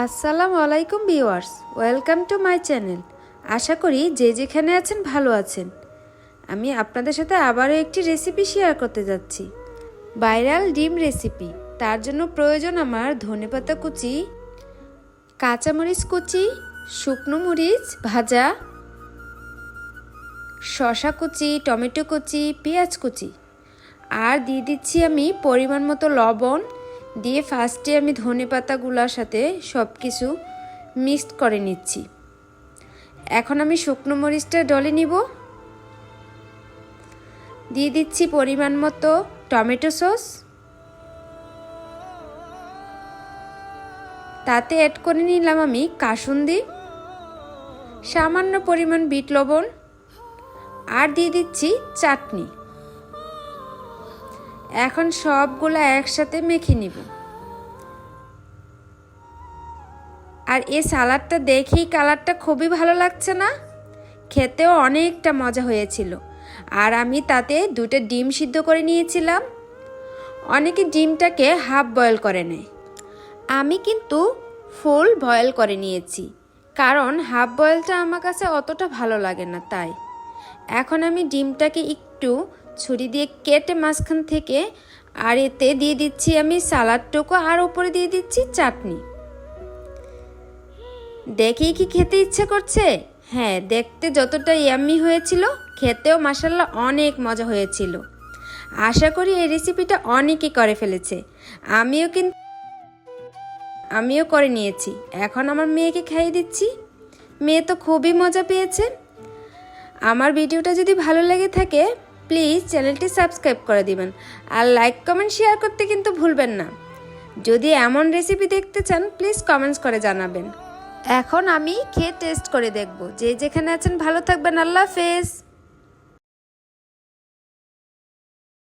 আসসালামু আলাইকুম viewers, welcome to my channel. আশা করি যে যেখানে আছেন ভালো আছেন। আমি আপনাদের সাথে আবারও একটি রেসিপি শেয়ার করতে যাচ্ছি। ভাইরাল ডিম রেসিপি, তার জন্য প্রয়োজন আমার ধনেপাতা কুচি, কাঁচামরিচ কুচি, শুকনো মরিচ ভাজা শশা কুচি, টমেটো কুচি, পেঁয়াজ কুচি। আর দিয়ে দিচ্ছি আমি পরিমাণ মতো লবণ দিয়ে ফার্স্টে আমি ধনে পাতাগুলোর সাথে সব কিছু মিক্সড করে নিচ্ছি। এখন আমি শুকনো মরিচটা ডলে নিব। দিয়ে দিচ্ছি পরিমাণ মতো টমেটো সস। তাতে অ্যাড করে নিলাম আমি কাসুন্দি। সামান্য পরিমাণ বিট লবণ। আর দিয়ে দিচ্ছি চাটনি। এখন সবগুলো একসাথে মেখে নিব। আর এই সালাডটা দেখেই কালারটা খুবই ভালো লাগছে না? খেতেও অনেকটা মজা হয়েছিল। আর আমি তাতে দুটো ডিম সিদ্ধ করে নিয়েছিলাম। অনেকে ডিমটাকে হাফ বয়েল করে নেয়। আমি কিন্তু ফুল বয়েল করে নিয়েছি, কারণ হাফ বয়েলটা আমার কাছে অতটা ভালো লাগে না তাই। এখন আমি ডিমটাকে একটু ছুরি দিয়ে কেটে মাঝখান থেকে, আর এতে দিয়ে দিচ্ছি আমি সালাডটুকু আর ওপরে দিয়ে দিচ্ছি চাটনি। দেখেই কি খেতে ইচ্ছে করছে? হ্যাঁ দেখতে যতটা ইয়াম্মি হয়েছিল, খেতেও মাসাল্লাহ অনেক মজা হয়েছিল। আশা করি এই রেসিপিটা অনেকেই করে ফেলেছে। আমিও কিন্তু আমিও করে নিয়েছি। এখন আমার মেয়েকে খাইয়ে দিচ্ছি। মেয়ে তো খুবই মজা পেয়েছে। আমার ভিডিওটা যদি ভালো লেগে থাকে প্লিজ চ্যানেলটি সাবস্ক্রাইব করে দিবেন। আর লাইক, কমেন্ট, শেয়ার করতে কিন্তু ভুলবেন না। যদি এমন রেসিপি দেখতে চান, প্লিজ কমেন্টস করে জানাবেন। এখন আমি খেয়ে টেস্ট করে দেখব। যে যেখানে আছেন, ভালো থাকবেন। আল্লাহ হাফেজ।